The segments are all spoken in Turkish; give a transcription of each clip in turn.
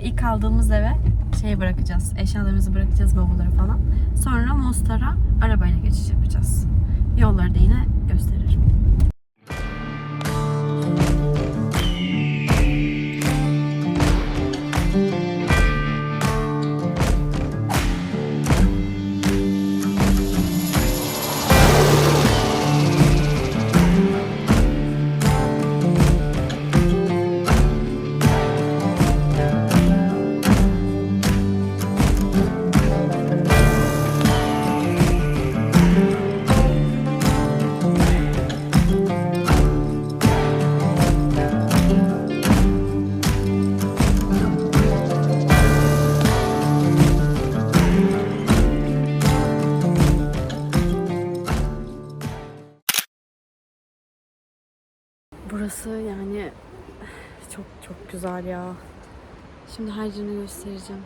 ilk kaldığımız eve şey bırakacağız. Eşyalarımızı bırakacağız bavulları falan. Sonra Mostar'a arabayla geçiş yapacağız. Yolları da yine gösteririm. Burası yani çok çok güzel ya. Şimdi her yerini göstereceğim.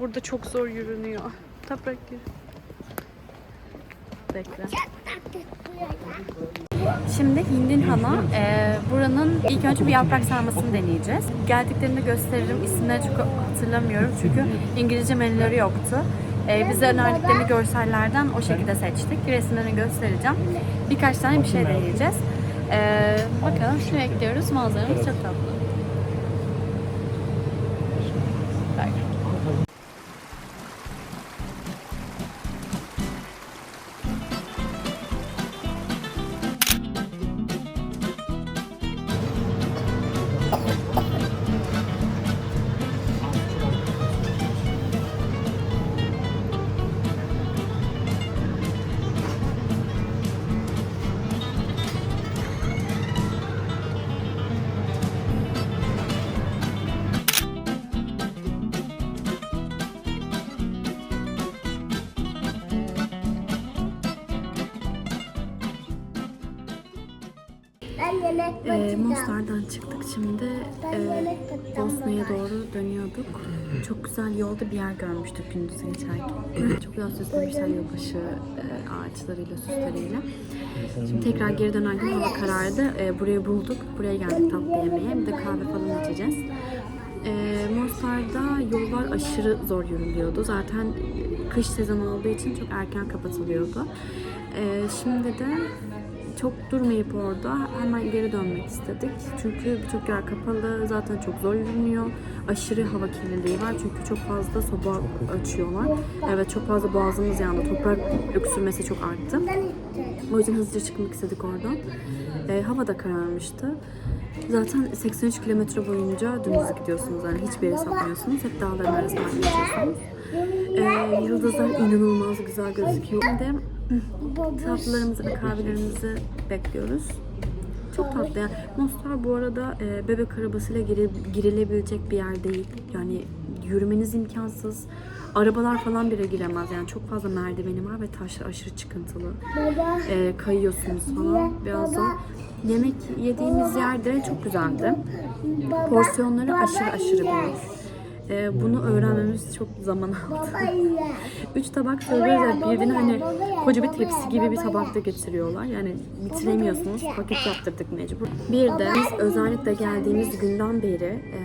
Burada çok zor yürünüyor. Toprak yürü. Bekle. Şimdi Hindin Han'a e, buranın ilk önce bir yaprak sarmasını deneyeceğiz. Geldiklerinde gösteririm. İsimleri çok hatırlamıyorum çünkü İngilizce menüleri yoktu. E, bize önerdiklerini görsellerden o şekilde seçtik. Resimlerini göstereceğim. Birkaç tane bir şey deneyeceğiz. E, bakalım şimdi ekliyoruz. Manzaramız çok tatlı. Bakacağım. Mostar'dan çıktık şimdi e. Bosna'ya doğru dönüyorduk. Çok güzel yolda bir yer görmüştük gündüz geçerken. Çok güzel süslemişler yılbaşı e, ağaçlarıyla, süsleriyle. Şimdi tekrar geri dönerken hava karardı. E, burayı bulduk. Buraya geldik tatlı yemeye. Bir de kahve falan içeceğiz. E, Mostar'da yollar aşırı zor yürülüyordu. Zaten kış sezonu olduğu için çok erken kapatılıyordu. E, şimdi de çok durmayıp orada hemen geri dönmek istedik. Çünkü birçok yer kapalı, zaten çok zor yürünüyor. Aşırı hava kirliliği var çünkü çok fazla soba açıyorlar. Evet çok fazla boğazımız yandı. Toprak öksürmesi çok arttı. O yüzden hızlıca çıkmak istedik oradan. Ee, hava da kararmıştı. Zaten 83 kilometre boyunca dümdüz gidiyorsunuz. Yani hiçbir yere sapmıyorsunuz. Hep dağların arasından geçiyorsunuz. Ee, yıldızlar inanılmaz güzel gözüküyor. Şimdi tatlılarımızı ve kahvelerimizi bekliyoruz. Çok tatlı yani. Mostar bu arada e, bebek arabasıyla giri- girilebilecek bir yer değil. Yani yürümeniz imkansız. Arabalar falan bile giremez. Yani çok fazla merdiveni var ve taşlar aşırı çıkıntılı. Baba. E, kayıyorsunuz falan. Biraz da yemek yediğimiz yerde çok güzeldi. Porsiyonları aşırı aşırı büyük. E, bunu öğrenmemiz çok zaman aldı. Üç tabak söylüyoruz ya birbirine hani koca bir tepsi gibi bir tabakta getiriyorlar. Yani bitiremiyorsunuz. Paket yaptırdık mecbur. Bir de biz özellikle geldiğimiz günden beri e,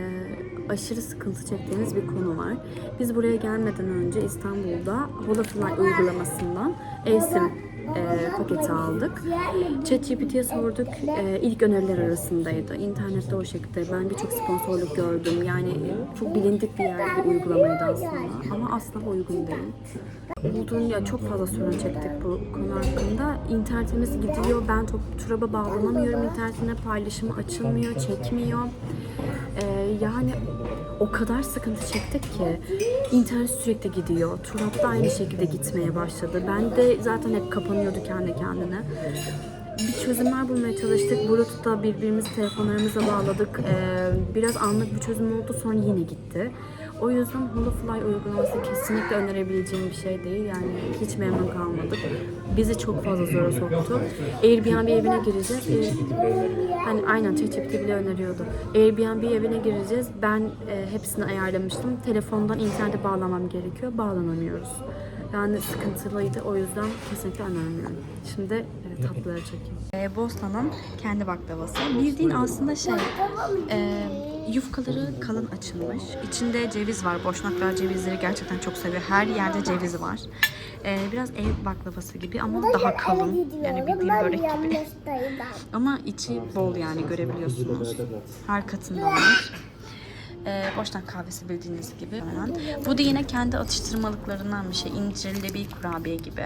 aşırı sıkıntı çektiğimiz bir konu var. Biz buraya gelmeden önce İstanbul'da Holafly uygulamasından eSIM e, paketi aldık. ChatGPT'ye sorduk. E, ilk öneriler arasındaydı. İnternette o şekilde. Ben birçok sponsorluk gördüm. Yani e, çok bilindik bir yer bir uygulamaydı aslında. Ama asla uygun değil. Bulduğum ya çok fazla sorun çektik bu konu hakkında. İnternetimiz gidiyor. Ben top, turaba bağlanamıyorum. İnternetine paylaşımı açılmıyor, çekmiyor. Ee, yani o kadar sıkıntı çektik ki internet sürekli gidiyor. Turap da aynı şekilde gitmeye başladı. Ben de zaten hep kapanıyordu kendi kendine. Bir çözümler bulmaya çalıştık. Bluetooth'ta birbirimizi telefonlarımıza bağladık. Ee, biraz anlık bir çözüm oldu sonra yine gitti. O yüzden Holofly uygulaması kesinlikle önerebileceğim bir şey değil. Yani hiç memnun kalmadık. Bizi çok fazla zora soktu. Airbnb evine gireceğiz. Air- Hani aynen ChatGPT bile öneriyordu. Airbnb evine gireceğiz. Ben e, hepsini ayarlamıştım. Telefondan internete bağlamam gerekiyor. Bağlanamıyoruz. Yani sıkıntılıydı. O yüzden kesinlikle önermiyorum. Şimdi e, tatlıları çekeyim. E, Bosna'nın kendi baklavası. Bildiğin aslında şey e, yufkaları kalın açılmış. İçinde ceviz var. Boşnaklar cevizleri gerçekten çok seviyor. Her yerde ceviz var. E, biraz ev baklavası gibi ama daha kalın. Yani bildiğin börek gibi. Ama içi bol yani görebiliyorsunuz. Her katında var. Ee, boşnak kahvesi bildiğiniz gibi. Bu da yine kendi atıştırmalıklarından bir şey. İncirli bir kurabiye gibi.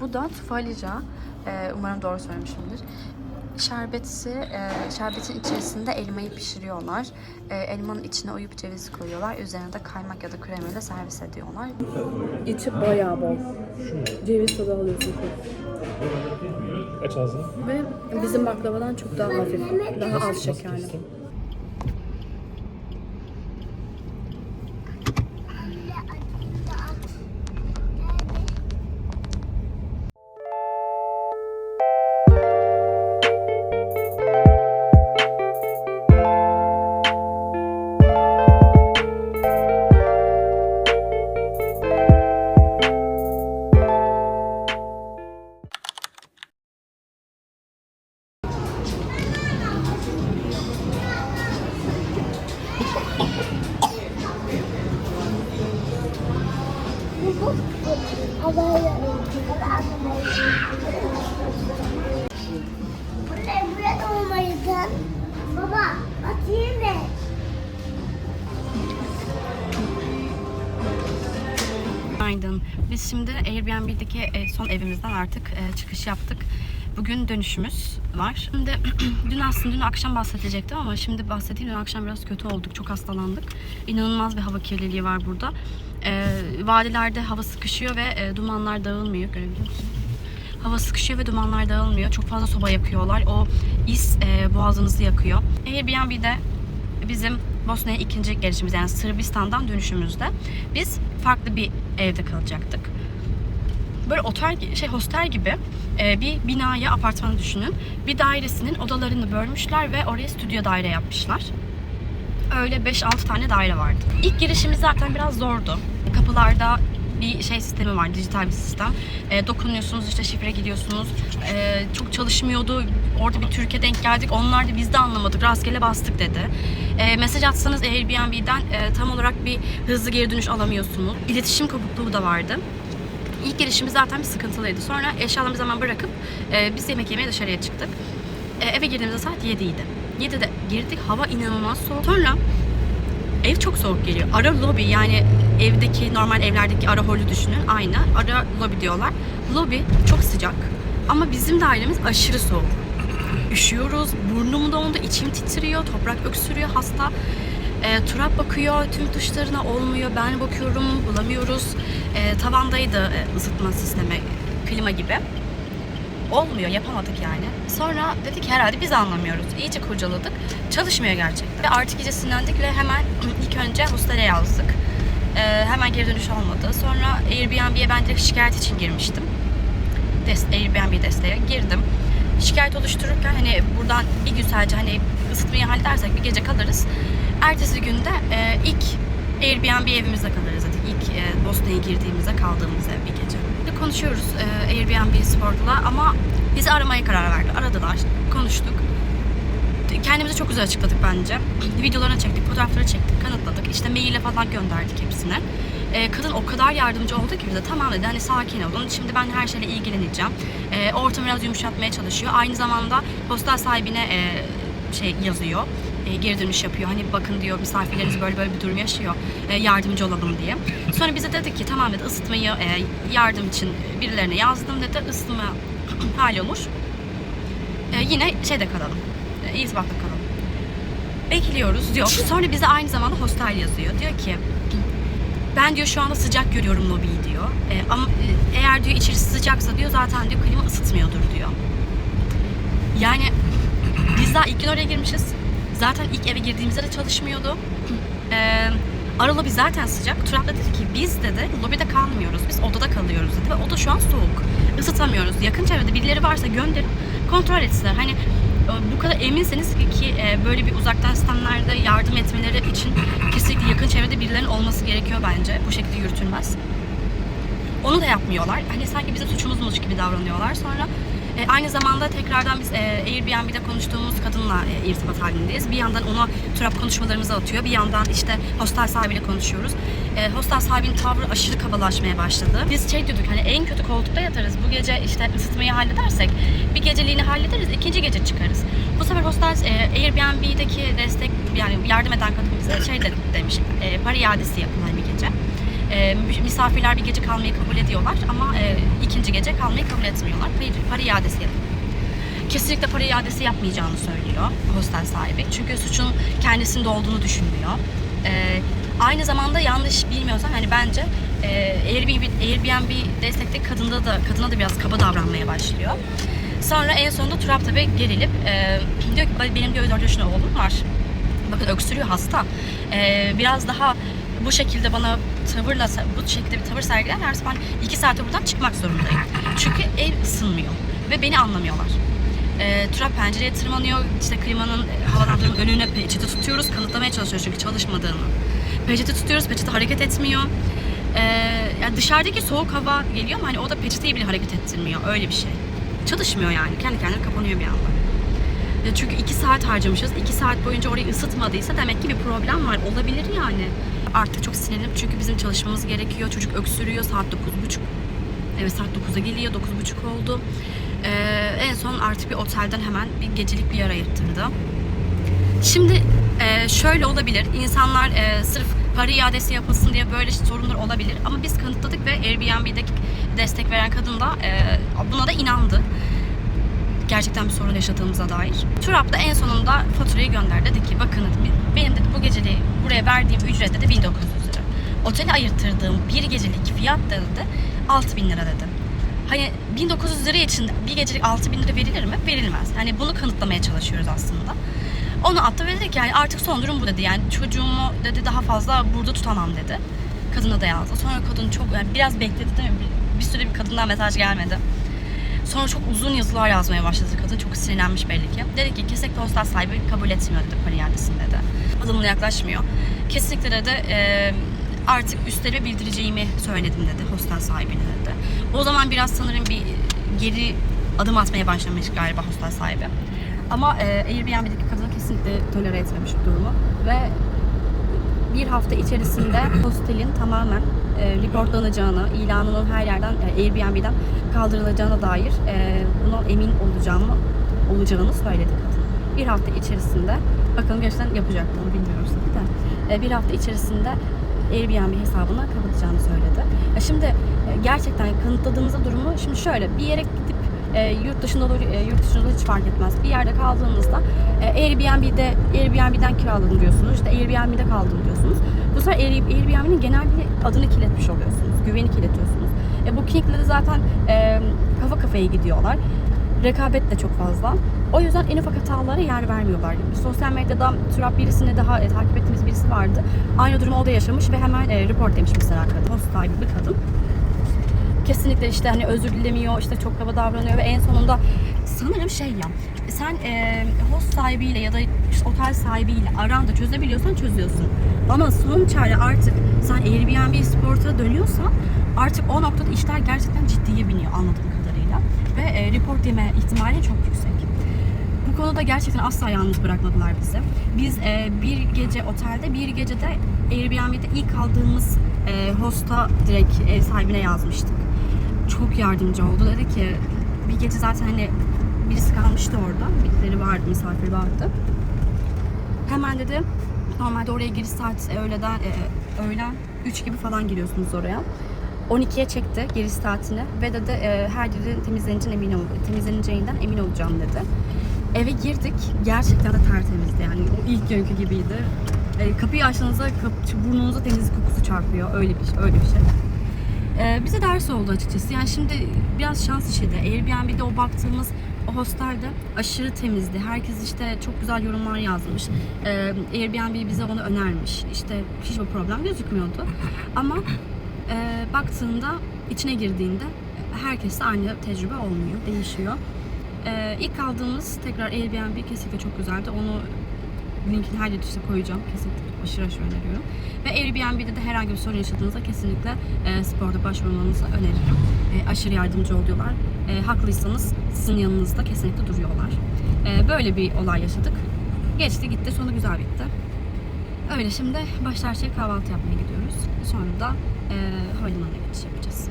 Bu da tufalica. Ee, umarım doğru söylemişimdir. Şerbeti, e, şerbetin içerisinde elmayı pişiriyorlar. E, elmanın içine oyup ceviz koyuyorlar. Üzerine de kaymak ya da kremayla servis ediyorlar. İçi bayağı bol. Ceviz tadı alıyorsun Aç ağzını. Ve bizim baklavadan çok daha hafif, daha az şekerli. Airbnb'deki e, son evimizden artık e, çıkış yaptık. Bugün dönüşümüz var. Şimdi dün aslında dün akşam bahsedecektim ama şimdi bahsedeyim. Dün akşam biraz kötü olduk. Çok hastalandık. İnanılmaz bir hava kirliliği var burada. E, vadilerde hava sıkışıyor ve dumanlar dağılmıyor. Görebiliyor musun? Hava sıkışıyor ve dumanlar dağılmıyor. Çok fazla soba yakıyorlar. O is e, boğazınızı yakıyor. Airbnb'de bizim Bosna'ya ikinci gelişimiz yani Sırbistan'dan dönüşümüzde biz farklı bir evde kalacaktık. Böyle otel şey hostel gibi e, bir binaya apartmanı düşünün. Bir dairesinin odalarını bölmüşler ve oraya stüdyo daire yapmışlar. Öyle 5-6 tane daire vardı. İlk girişimiz zaten biraz zordu. Kapılarda bir şey sistemi var, dijital bir sistem. E, dokunuyorsunuz işte şifre gidiyorsunuz. E, çok çalışmıyordu. Orada bir Türkiye denk geldik. Onlar da biz de anlamadık. Rastgele bastık dedi. E, mesaj atsanız Airbnb'den e, tam olarak bir hızlı geri dönüş alamıyorsunuz. İletişim kopukluğu da vardı. İlk girişimiz zaten bir sıkıntılıydı. Sonra eşyalarımızı hemen bırakıp e, biz yemek yemeye dışarıya çıktık. E, eve girdiğimizde saat 7 idi. 7'de girdik. Hava inanılmaz soğuk. Sonra ev çok soğuk geliyor. Ara lobi yani evdeki normal evlerdeki ara holü düşünün. Aynı. Ara lobi diyorlar. Lobi çok sıcak. Ama bizim dairemiz aşırı soğuk. Üşüyoruz. Burnum dondu. içim titriyor. Toprak öksürüyor. Hasta. E, Turap bakıyor. Tüm tuşlarına olmuyor. Ben bakıyorum. Bulamıyoruz. E, tavandaydı e, ısıtma sistemi. Klima gibi. Olmuyor, yapamadık yani. Sonra dedik herhalde biz anlamıyoruz. İyice kurcaladık. Çalışmıyor gerçekten. Ve artık iyice sinirlendik ve hemen ilk önce hostele yazdık. Ee, hemen geri dönüş olmadı. Sonra Airbnb'ye ben direkt şikayet için girmiştim. Des Airbnb desteğe girdim. Şikayet oluştururken hani buradan bir gün sadece hani ısıtmayı halledersek bir gece kalırız. Ertesi günde e, ilk Airbnb evimizde kalırız dedik. İlk e, Bosna'ya girdiğimizde kaldığımız ev bir gece. Şimdi konuşuyoruz e, Airbnb Sport'la ama bizi aramaya karar verdi. Aradılar, konuştuk. Kendimizi çok güzel açıkladık bence. Videolarını çektik, fotoğrafları çektik, kanıtladık. İşte maille falan gönderdik hepsine. E, kadın o kadar yardımcı oldu ki bize. Tamam dedi hani sakin olun. Şimdi ben her şeyle ilgileneceğim. E, ortamı biraz yumuşatmaya çalışıyor. Aynı zamanda hostel sahibine e, şey yazıyor. E, geri dönüş yapıyor. Hani bakın diyor misafirleriniz böyle böyle bir durum yaşıyor. E, yardımcı olalım diye. Sonra bize dedi ki tamam dedi ısıtmayı e, yardım için birilerine yazdım dedi. Isıtma hallolur. E, yine şeyde kalalım. E, İzbat'ta kalalım. Bekliyoruz diyor. Sonra bize aynı zamanda hostel yazıyor. Diyor ki ben diyor şu anda sıcak görüyorum lobiyi diyor. E, ama eğer diyor içerisi sıcaksa diyor zaten diyor klima ısıtmıyordur diyor. Yani biz daha ilk gün oraya girmişiz. Zaten ilk eve girdiğimizde de çalışmıyordu. Ee, ara lobi zaten sıcak. Turap da dedi ki biz dedi lobide kalmıyoruz. Biz odada kalıyoruz dedi. Ve oda şu an soğuk. Isıtamıyoruz. Yakın çevrede birileri varsa gönderin kontrol etsinler. Hani e, bu kadar eminseniz ki e, böyle bir uzaktan sistemlerde yardım etmeleri için kesinlikle yakın çevrede birilerinin olması gerekiyor bence. Bu şekilde yürütülmez. Onu da yapmıyorlar. Hani sanki bizim suçumuzmuş gibi davranıyorlar. Sonra e, aynı zamanda tekrardan biz e, Airbnb'de konuştuğumuz kadınla e, irtibat halindeyiz. Bir yandan ona turap konuşmalarımızı atıyor. Bir yandan işte hostel sahibiyle konuşuyoruz. E, hostel sahibinin tavrı aşırı kabalaşmaya başladı. Biz şey diyorduk hani en kötü koltukta yatarız. Bu gece işte ısıtmayı halledersek bir geceliğini hallederiz. ikinci gece çıkarız. Bu sefer hostel e, Airbnb'deki destek yani yardım eden kadın bize şey de, demiş. E, para iadesi yapın hani. E, misafirler bir gece kalmayı kabul ediyorlar ama e, ikinci gece kalmayı kabul etmiyorlar. Para, iadesi yapın. Kesinlikle para iadesi yapmayacağını söylüyor hostel sahibi. Çünkü suçun kendisinde olduğunu düşünmüyor. E, aynı zamanda yanlış bilmiyorsam hani bence e, Airbnb, Airbnb destekli kadında da kadına da biraz kaba davranmaya başlıyor. Sonra en sonunda Turap tabi gerilip e, diyor ki benim diyor 4 yaşında oğlum var. Bakın öksürüyor hasta. E, biraz daha bu şekilde bana tavırla bu şekilde bir tavır sergilerlerse ben iki saate buradan çıkmak zorundayım. Çünkü ev ısınmıyor ve beni anlamıyorlar. E, Turap pencereye tırmanıyor. İşte klimanın e, havalandırmanın önüne peçete tutuyoruz. Kanıtlamaya çalışıyor çünkü çalışmadığını. Peçete tutuyoruz. Peçete hareket etmiyor. E, yani dışarıdaki soğuk hava geliyor ama hani o da peçeteyi bile hareket ettirmiyor. Öyle bir şey. Çalışmıyor yani. Kendi kendine kapanıyor bir anda. Ya Çünkü iki saat harcamışız. iki saat boyunca orayı ısıtmadıysa demek ki bir problem var. Olabilir yani. Artık çok sinirlenip çünkü bizim çalışmamız gerekiyor. Çocuk öksürüyor. Saat 9.30. Evet saat 9'a geliyor. 9.30 oldu. Ee, en son artık bir otelden hemen bir gecelik bir yer ayırttırdı. Şimdi e, şöyle olabilir. İnsanlar e, sırf para iadesi yapılsın diye böyle sorunlar olabilir. Ama biz kanıtladık ve Airbnb'deki destek veren kadın da e, buna da inandı gerçekten bir sorun yaşadığımıza dair. Turap da en sonunda faturayı gönderdi. Dedi ki bakın benim dedi bu geceliği buraya verdiğim ücret dedi 1900 lira. Otele ayırttırdığım bir gecelik fiyat da dedi 6000 lira dedi. Hani 1900 lira için bir gecelik 6000 lira verilir mi? Verilmez. Yani bunu kanıtlamaya çalışıyoruz aslında. Onu attı ve dedi ki yani artık son durum bu dedi. Yani çocuğumu dedi daha fazla burada tutamam dedi. Kadına da yazdı. Sonra kadın çok yani biraz bekledi değil mi? Bir, bir süre bir kadından mesaj gelmedi. Sonra çok uzun yazılar yazmaya başladı kadın. Çok sinirlenmiş belli ki. Dedi ki kesinlikle hostel sahibi kabul etmiyor dedi para iadesini dedi. Adımına yaklaşmıyor. Kesinlikle dedi e, artık üstlerime bildireceğimi söyledim dedi hostel sahibine dedi. O zaman biraz sanırım bir geri adım atmaya başlamış galiba hostel sahibi. Ama e, Airbnb'deki kadın kesinlikle tolere etmemiş durumu. Ve bir hafta içerisinde hostelin tamamen e, reportlanacağını, ilanının her yerden e, Airbnb'den kaldırılacağına dair e, buna emin olacağımı olacağını söyledi kadın. Bir hafta içerisinde bakalım gerçekten yapacak mı bilmiyoruz tabii de. E, bir hafta içerisinde Airbnb hesabını kapatacağını söyledi. Ya şimdi e, gerçekten kanıtladığınızda durumu şimdi şöyle bir yere gidip e, yurt dışında olur, e, yurt dışında hiç fark etmez. Bir yerde kaldığınızda e, Airbnb'de Airbnb'den kiraladım diyorsunuz. İşte Airbnb'de kaldım diyorsunuz. Bu sefer Air- Airbnb'nin genel bir adını kirletmiş oluyorsunuz. Güveni kirletiyorsunuz. E, Booking'le de zaten e, kafa kafaya gidiyorlar. Rekabet de çok fazla. O yüzden en ufak hatalara yer vermiyorlar. Sosyal medyada Turap birisini daha e, takip ettiğimiz birisi vardı. Aynı durumu o da yaşamış ve hemen e, report demiş mesela kadın. Host sahibi bir kadın kesinlikle işte hani özür dilemiyor, işte çok kaba davranıyor ve en sonunda sanırım şey ya sen e, host sahibiyle ya da işte otel sahibiyle aranda çözebiliyorsan çözüyorsun. Ama son çare artık sen Airbnb Sport'a dönüyorsan artık o noktada işler gerçekten ciddiye biniyor anladığım kadarıyla. Ve e, report yeme ihtimali çok yüksek. Bu konuda gerçekten asla yalnız bırakmadılar bizi. Biz e, bir gece otelde, bir gece de Airbnb'de ilk kaldığımız e, hosta direkt ev sahibine yazmıştık. Çok yardımcı oldu. Dedi ki bir gece zaten hani birisi kalmıştı orada. Birileri vardı, misafir vardı. Hemen dedi normalde oraya giriş saat e, öğleden e, öğlen 3 gibi falan giriyorsunuz oraya. 12'ye çekti giriş saatini ve dedi e, her yerin temizleneceğinden emin ol, temizleneceğinden emin olacağım dedi. Eve girdik. Gerçekten de tertemizdi yani. O ilk günkü gibiydi. E, kapıyı açtığınızda kap- burnunuza temizlik kokusu çarpıyor. Öyle bir şey, öyle bir şey. E, bize ders oldu açıkçası. Yani şimdi biraz şans işi de. Airbnb'de o baktığımız O hostelde aşırı temizdi. Herkes işte çok güzel yorumlar yazmış. Ee, Airbnb bize onu önermiş. İşte hiçbir problem gözükmüyordu. Ama e, baktığında, içine girdiğinde herkeste aynı tecrübe olmuyor, değişiyor. Ee, ilk kaldığımız tekrar Airbnb kesinlikle çok güzeldi. Onu linkini her yerde koyacağım. Kesinlikle aşırı aşırı öneriyorum. Ve Airbnb'de de herhangi bir sorun yaşadığınızda kesinlikle e, sporda başvurmanızı öneririm. E, aşırı yardımcı oluyorlar. E, haklıysanız sizin yanınızda kesinlikle duruyorlar. E, böyle bir olay yaşadık. Geçti gitti sonu güzel bitti. Öyle şimdi başlar kahvaltı yapmaya gidiyoruz. Sonra da e, havalimanına geçiş yapacağız.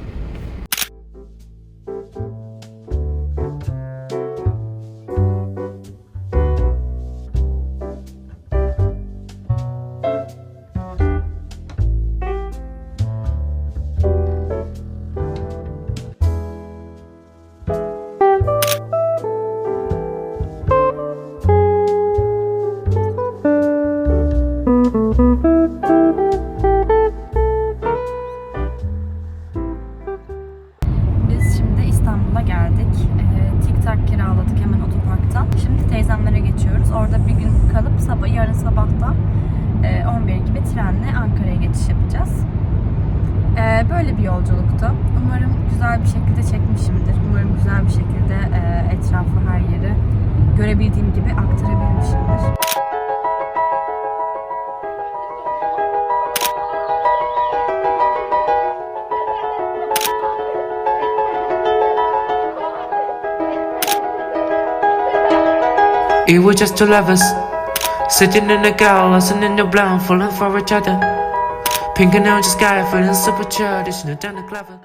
Böyle bir yolculuktu. Umarım güzel bir şekilde çekmişimdir. Umarım güzel bir şekilde e, etrafı, her yeri görebildiğim gibi aktarabilmişimdir. It was just two lovers Sitting in a gal, listening to blonde, falling for each other Pink and now just got it for the super child, it's not down the clever.